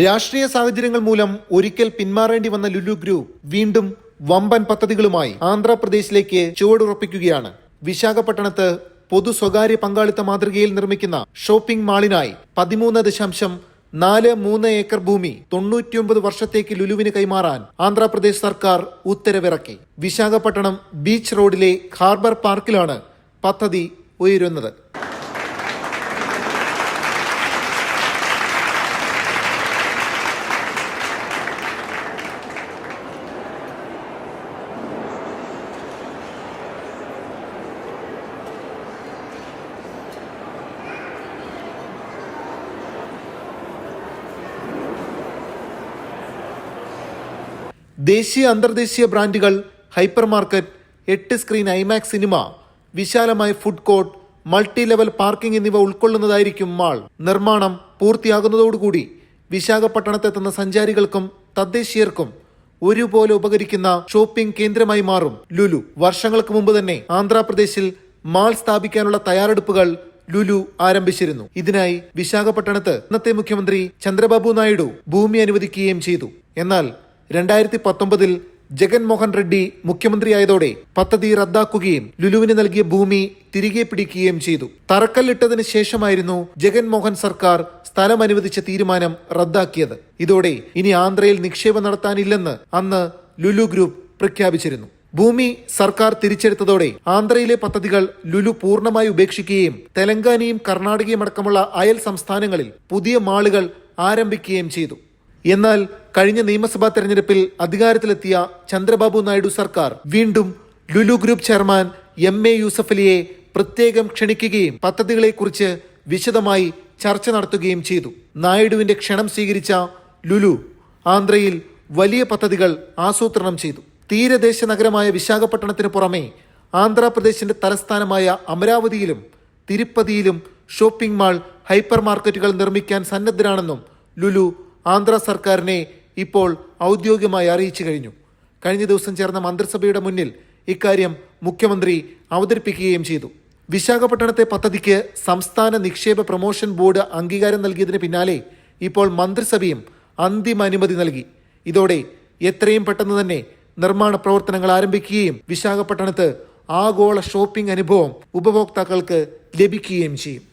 രാഷ്ട്രീയ സാഹചര്യങ്ങൾ മൂലം ഒരിക്കൽ പിന്മാറേണ്ടി വന്ന ലുലു ഗ്രൂപ്പ് വീണ്ടും വമ്പൻ പദ്ധതികളുമായി ആന്ധ്രാപ്രദേശിലേക്ക് ചുവടുറപ്പിക്കുകയാണ്. വിശാഖപട്ടണത്ത് പൊതു സ്വകാര്യ പങ്കാളിത്ത മാതൃകയിൽ നിർമ്മിക്കുന്ന ഷോപ്പിംഗ് മാളിനായി പതിമൂന്ന് ദശാംശം നാല് മൂന്ന് ഏക്കർ ഭൂമി തൊണ്ണൂറ്റിയൊമ്പത് വർഷത്തേക്ക് ലുലുവിന് കൈമാറാൻ ആന്ധ്രാപ്രദേശ് സർക്കാർ ഉത്തരവിറക്കി. വിശാഖപട്ടണം ബീച്ച് റോഡിലെ ഹാർബർ പാർക്കിലാണ് പദ്ധതി ഉയരുന്നത്. ദേശീയ അന്തർദേശീയ ബ്രാൻഡുകൾ ഹൈപ്പർ മാർക്കറ്റ് എട്ട് സ്ക്രീൻ ഐമാക്സ് സിനിമ വിശാലമായ food court multi level parking എന്നിവ ഉൾക്കൊള്ളുന്നതായിരിക്കും മാൾ. നിർമ്മാണം പൂർത്തിയാകുന്നതോടുകൂടി വിശാഖപട്ടണത്തെത്തുന്ന സഞ്ചാരികൾക്കും തദ്ദേശീയർക്കും ഒരുപോലെ ഉപകരിക്കുന്ന ഷോപ്പിംഗ് കേന്ദ്രമായി മാറും. ലുലു വർഷങ്ങൾക്ക് മുമ്പ് തന്നെ ആന്ധ്രാപ്രദേശിൽ മാൾ സ്ഥാപിക്കാനുള്ള തയ്യാറെടുപ്പുകൾ ലുലു ആരംഭിച്ചിരുന്നു. ഇതിനായി വിശാഖപട്ടണത്ത് ഇന്നത്തെ മുഖ്യമന്ത്രി ചന്ദ്രബാബു നായിഡു ഭൂമി അനുവദിക്കുകയും ചെയ്തു. എന്നാൽ രണ്ടായിരത്തി പത്തൊമ്പതിൽ ജഗൻമോഹൻ റെഡ്ഡി മുഖ്യമന്ത്രിയായതോടെ പദ്ധതി റദ്ദാക്കുകയും ലുലുവിന് നൽകിയ ഭൂമി തിരികെ പിടിക്കുകയും ചെയ്തു. തറക്കല്ലിട്ടതിന് ശേഷമായിരുന്നു ജഗൻമോഹൻ സർക്കാർ സ്ഥലം അനുവദിച്ച തീരുമാനം റദ്ദാക്കിയത്. ഇതോടെ ഇനി ആന്ധ്രയിൽ നിക്ഷേപം നടത്താനില്ലെന്ന് അന്ന് ലുലു ഗ്രൂപ്പ് പ്രഖ്യാപിച്ചിരുന്നു. ഭൂമി സർക്കാർ തിരിച്ചെടുത്തതോടെ ആന്ധ്രയിലെ പദ്ധതികൾ ലുലു പൂർണമായി ഉപേക്ഷിക്കുകയും തെലങ്കാനയും കർണാടകയും അടക്കമുള്ള അയൽ സംസ്ഥാനങ്ങളിൽ പുതിയ മാളുകൾ ആരംഭിക്കുകയും ചെയ്തു. എന്നാൽ കഴിഞ്ഞ നിയമസഭാ തെരഞ്ഞെടുപ്പിൽ അധികാരത്തിലെത്തിയ ചന്ദ്രബാബു നായിഡു സർക്കാർ വീണ്ടും Lulu group chairman M A യൂസഫലിയെ പ്രത്യേകം ക്ഷണിക്കുകയും പദ്ധതികളെക്കുറിച്ച് വിശദമായി ചർച്ച നടത്തുകയും ചെയ്തു. നായിഡുവിന്റെ ക്ഷണം സ്വീകരിച്ച ലുലു ആന്ധ്രയിൽ വലിയ പദ്ധതികൾ ആസൂത്രണം ചെയ്തു. തീരദേശ നഗരമായ വിശാഖപട്ടണത്തിന് പുറമെ ആന്ധ്രാപ്രദേശിന്റെ തലസ്ഥാനമായ അമരാവതിയിലും തിരുപ്പതിയിലും ഷോപ്പിംഗ് മാൾ ഹൈപ്പർ മാർക്കറ്റുകൾ നിർമ്മിക്കാൻ സന്നദ്ധരാണെന്നും ലുലു ആന്ധ്ര സർക്കാരിനെ ഇപ്പോൾ ഔദ്യോഗികമായി അറിയിച്ചു കഴിഞ്ഞു. കഴിഞ്ഞ ദിവസം ചേർന്ന മന്ത്രിസഭയുടെ മുന്നിൽ ഇക്കാര്യം മുഖ്യമന്ത്രി അവതരിപ്പിക്കുകയും ചെയ്തു. വിശാഖപട്ടണത്തെ പദ്ധതിക്ക് സംസ്ഥാന നിക്ഷേപ പ്രൊമോഷൻ ബോർഡ് അംഗീകാരം നൽകിയതിന് പിന്നാലെ ഇപ്പോൾ മന്ത്രിസഭയും അന്തിമ അനുമതി നൽകി. ഇതോടെ എത്രയും പെട്ടെന്ന് തന്നെ നിർമ്മാണ പ്രവർത്തനങ്ങൾ ആരംഭിക്കുകയും വിശാഖപട്ടണത്ത് ആഗോള ഷോപ്പിംഗ് അനുഭവം ഉപഭോക്താക്കൾക്ക് ലഭിക്കുകയും ചെയ്യും.